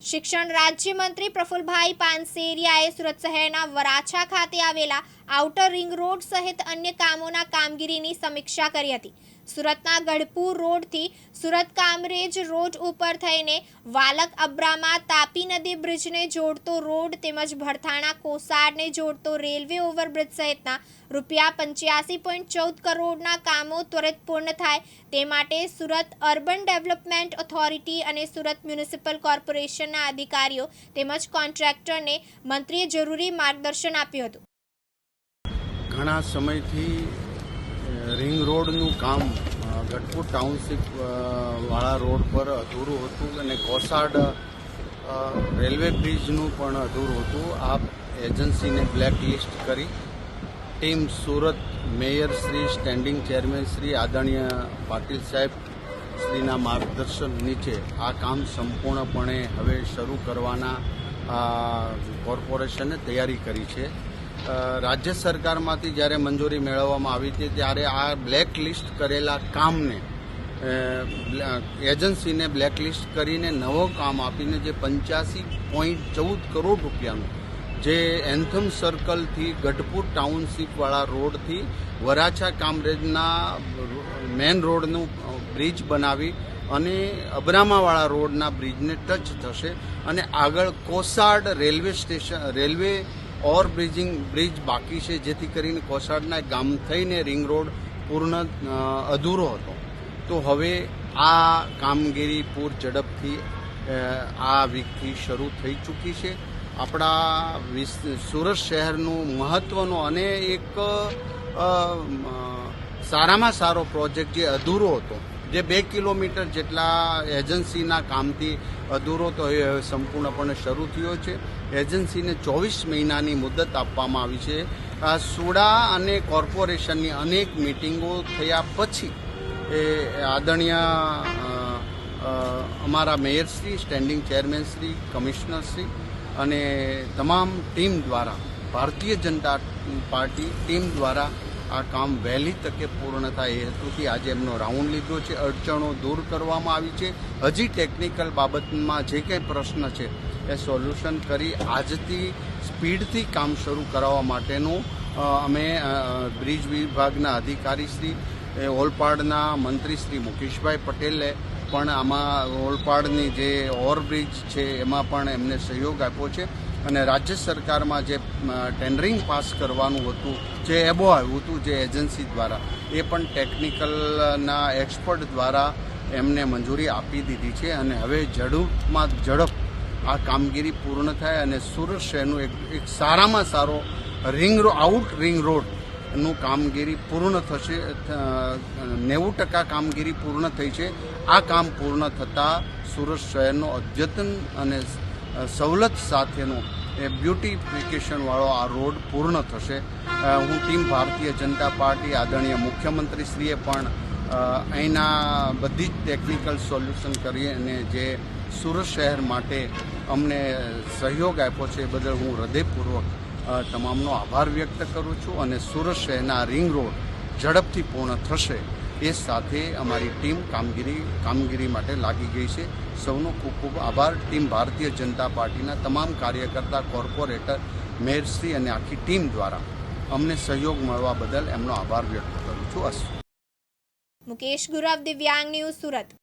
શિક્ષણ રાજ્યમંત્રી પ્રફુલભાઈ પાનસેરિયાએ સુરત શહેરના વરાછા ખાતે આવેલા આઉટર રિંગ રોડ સહિત અન્ય કામોના કામગીરીની સમીક્ષા કરી હતી. સુરતના ગઢપુર રોડથી સુરત કામરેજ રોડ ઉપર થઈને વાલક અબ્રામા તાપી નદી બ્રિજને જોડતો રોડ તેમજ ભરથાણા કોસાડને જોડતો રેલવે ઓવરબ્રિજ સહિતના રૂપિયા પંચ્યાસી પોઈન્ટ ચૌદ કરોડના કામો ત્વરિત પૂર્ણ થાય તે માટે સુરત અર્બન ડેવલપમેન્ટ ઓથોરિટી અને સુરત મ્યુનિસિપલ કોર્પોરેશનના અધિકારીઓ તેમજ કોન્ટ્રાક્ટરને મંત્રીએ જરૂરી માર્ગદર્શન આપ્યું હતું. ઘણા સમયથી રિંગ રોડનું કામ ગઢપુર ટાઉનશીપ વાળા રોડ પર અધૂરું હતું અને કોસાડ રેલવે બ્રિજનું પણ અધૂરું હતું. આ એજન્સીને બ્લેક લિસ્ટ કરી. Team Surat mayor Shri, standing chairman Shri, આદરણીય પાટીલ સાહેબ શ્રીના માર્ગદર્શન નીચે આ કામ સંપૂર્ણપણે હવે શરૂ કરવાના કોર્પોરેશને તૈયારી કરી છે. રાજ્ય સરકારમાંથી જ્યારે મંજૂરી મેળવવામાં આવી હતી ત્યારે આ બ્લેક લિસ્ટ કરેલા કામને એજન્સીને બ્લેક લિસ્ટ કરીને નવો કામ આપીને જે પંચ્યાસી પોઈન્ટ ચૌદ કરોડ રૂપિયાનું, જે એન્થમ સર્કલથી ગઢપુર ટાઉનશીપવાળા રોડથી વરાછા કામરેજના મેન રોડનું બ્રિજ બનાવી અને અબ્રામાવાળા રોડના બ્રિજને ટચ થશે અને આગળ Kosad railway station, railway overbridging bridge બાકી છે, જેથી કરીને કોસાડના ગામ થઈને રિંગ રોડ પૂર્ણ અધૂરો હતો. તો હવે આ કામગીરી પૂર ઝડપથી આ વીકથી શરૂ થઈ ચૂકી છે. આપણા સુરત શહેરનું મહત્ત્વનો અને એક સારામાં સારો પ્રોજેક્ટ જે અધૂરો હતો જે બે કિલોમીટર જેટલા એજન્સીના કામથી અધૂરો તો એ હવે સંપૂર્ણપણે શરૂ થયો છે. એજન્સીને ચોવીસ મહિનાની મુદત આપવામાં આવી છે. આ સુડા અને કોર્પોરેશનની અનેક મિટિંગો થયા પછી એ આદરણીય અમારા મેયરશ્રી સ્ટેન્ડિંગ ચેરમેનશ્રી કમિશનરશ્રી અને તમામ ટીમ દ્વારા, ભારતીય જનતા પાર્ટી ટીમ દ્વારા આ કામ વહેલી તકે પૂર્ણ થાય એ હેતુથી આજે એમનો રાઉન્ડ લીધો છે. અડચણો દૂર કરવામાં આવી છે. હજી ટેકનિકલ બાબતમાં જે કંઈ પ્રશ્ન છે એ સોલ્યુશન કરી આજથી સ્પીડથી કામ શરૂ કરાવવા માટેનું અમે બ્રિજ વિભાગના અધિકારી શ્રી, એ, ઓલપાડના મંત્રી શ્રી મુકેશભાઈ પટેલે પણ આમાં ઓલપાડની જે ઓવરબ્રિજ છે એમાં પણ એમને સહયોગ આપ્યો છે. અને રાજ્ય સરકારમાં જે ટેન્ડરિંગ પાસ કરવાનું હતું, જે એબો આવ્યું હતું, જે એજન્સી દ્વારા, એ પણ ટેકનિકલના એક્સપર્ટ દ્વારા એમને મંજૂરી આપી દીધી છે અને હવે ઝડપમાં ઝડપ આ કામગીરી પૂર્ણ થાય અને સુરત શહેરનું એક એક સારામાં સારો રિંગ રો આઉટ રિંગ રોડનું કામગીરી પૂર્ણ થશે નેવું ટકા કામગીરી પૂર્ણ થઈ છે. આ કામ પૂર્ણ થતાં સુરત શહેરનો અદ્યતન અને સવલત સાથેનો એ બ્યુટિફિકેશનવાળો આ રોડ પૂર્ણ થશે. હું ટીમ ભારતીય જનતા પાર્ટી, આદરણીય મુખ્યમંત્રીશ્રીએ પણ અહીંના બધી જ ટેકનિકલ સોલ્યુશન કરી અને જે સુરત શહેર માટે અમને સહયોગ આપ્યો છે એ બદલ હું હૃદયપૂર્વક તમામનો આભાર વ્યક્ત કરું છું અને સુરત શહેરના રિંગ રોડ ઝડપથી પૂર્ણ થશે. એ સાથે અમારી ટીમ કામગીરી કામગીરી માટે લાગી ગઈ છે. સૌનો ખૂબ ખૂબ આભાર. ટીમ ભારતીય જનતા પાર્ટીના તમામ કાર્યકર્તા, કોર્પોરેટર, મેયરશ્રી અને આખી ટીમ દ્વારા અમને સહયોગ મળવા બદલ એમનો આભાર વ્યક્ત કરું છું. અસ મુકેશ ગુરવ, દિવ્યાંગ ન્યૂઝ સુરત.